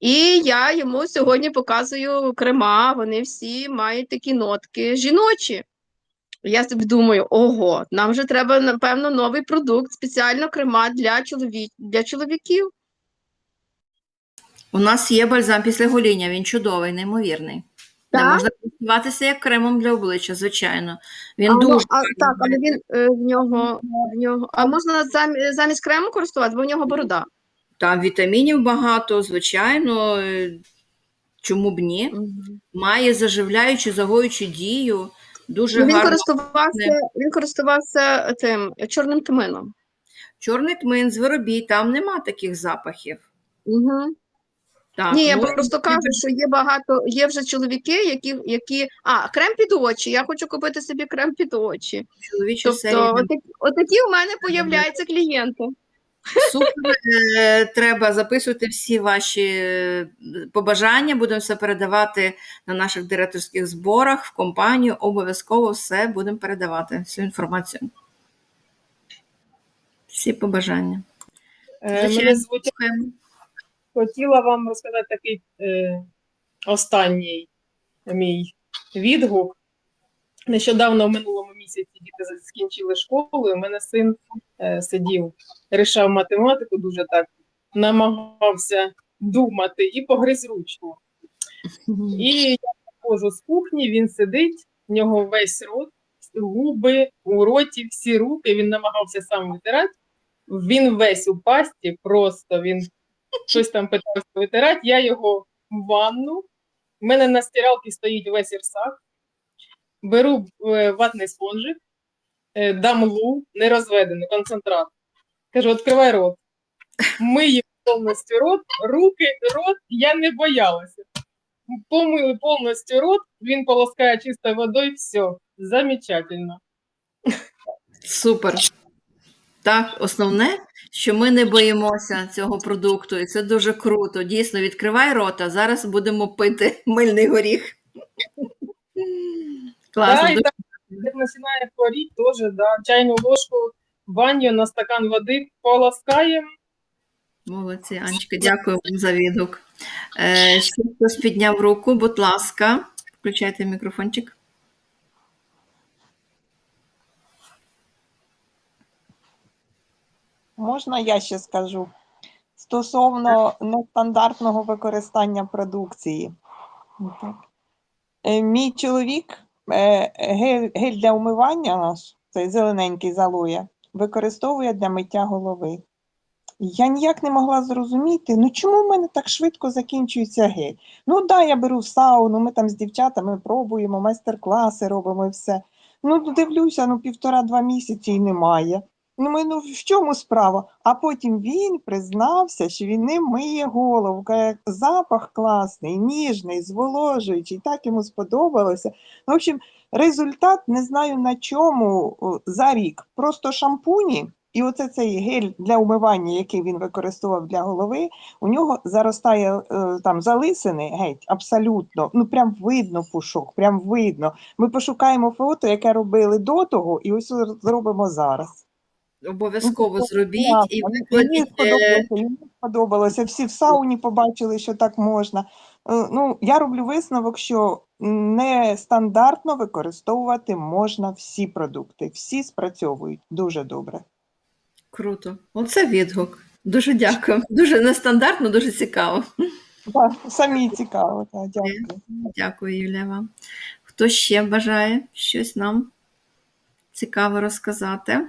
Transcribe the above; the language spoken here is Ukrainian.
І я йому сьогодні показую крема, вони всі мають такі нотки жіночі. Я собі думаю, ого, нам же треба, напевно, новий продукт, спеціально крема для, чоловік, для чоловіків. У нас є бальзам після гоління, він чудовий, неймовірний. Не Так? можна користуватися як кремом для обличчя, звичайно. Він А, ну, дуже а, так, але він е, в нього, в нього. А можна замі- замість крему користуватися, бо в нього борода. Там вітамінів багато, звичайно. е, Чому б ні? Має заживляючу, загоючу дію. Дуже він гарно. користувався, він користувався цим чорним тмином. Чорний тмин, зверобій, там нема таких запахів. Угу. Так, Ні, я ну, просто кажу, що є багато, є вже чоловіки, які, які. А, крем під очі. Я хочу купити собі крем під очі. чоловічі. Тобто, отакі, отакі у мене появляються клієнти. Супер, е, треба записувати всі ваші е, побажання. Будемо все передавати на наших директорських зборах в компанію. Обов'язково все будемо передавати, всю інформацію. Всі побажання. Е, Мене звуть хотіла вам розказати такий е, останній мій відгук. Нещодавно в минулому місяці діти скінчили школу, і у мене син е, сидів, рішав математику, дуже так намагався думати і погриз ручку. І я виходжу з кухні, він сидить, в нього весь рот, губи, у роті, всі руки, він намагався сам витирати. Він весь у пасті, просто він щось там питався витирати. Я його в ванну. У мене на стиралці стоїть весь ірсак. Беру е, ватний спонжик, е, дам лу, нерозведений, концентрат. Кажу, відкривай рот. Мию повністю рот, руки, рот, я не боялася. Помили повністю рот, він полоскає чистою водою, все, замечательно. Супер. Так, основне, що ми не боїмося цього продукту, і це дуже круто. Дійсно, відкривай рота. Зараз будемо пити мильний горіх. Класно. Да, і дуже так, як починає хворіти, теж, да, чайну ложку в баню на стакан води полоскаємо. Молодці, Анечка, дякую вам за відгук. Е, ще хтось підняв руку, будь ласка, включайте мікрофончик. Можна я ще скажу? Стосовно нестандартного використання продукції. Е, Мій чоловік гель, гель для умивання наш, цей зелененький залоя, використовує для миття голови. Я ніяк не могла зрозуміти, ну чому в мене так швидко закінчується гель? Ну да, я беру сауну, ми там з дівчатами пробуємо, майстер-класи робимо і все. Ну, дивлюся, ну півтора-два місяці і немає. Ну, ми, ну в чому справа? А потім він признався, що він не миє голову. Каже, запах класний, ніжний, зволожуючий, так йому сподобалося. Ну, в общем, результат не знаю на чому за рік. Просто шампуні. І оце цей гель для умивання, який він використовував для голови, у нього заростає е, там залисини геть, абсолютно. Ну прям видно пушок, прям видно. Ми пошукаємо фото, яке робили до того, і ось зробимо зараз. Обов'язково зробіть і. Мені викладіть. е, сподобалося, йому сподобалося. Всі в сауні побачили, що так можна. Е, Ну, я роблю висновок, що нестандартно використовувати можна всі продукти. Всі спрацьовують дуже добре. Круто. Оце відгук. Дуже дякую. Дуже нестандартно, дуже цікаво. Так, самі цікаво. Так, дякую. Дякую, Юлія вам. Хто ще бажає щось нам цікаво розказати?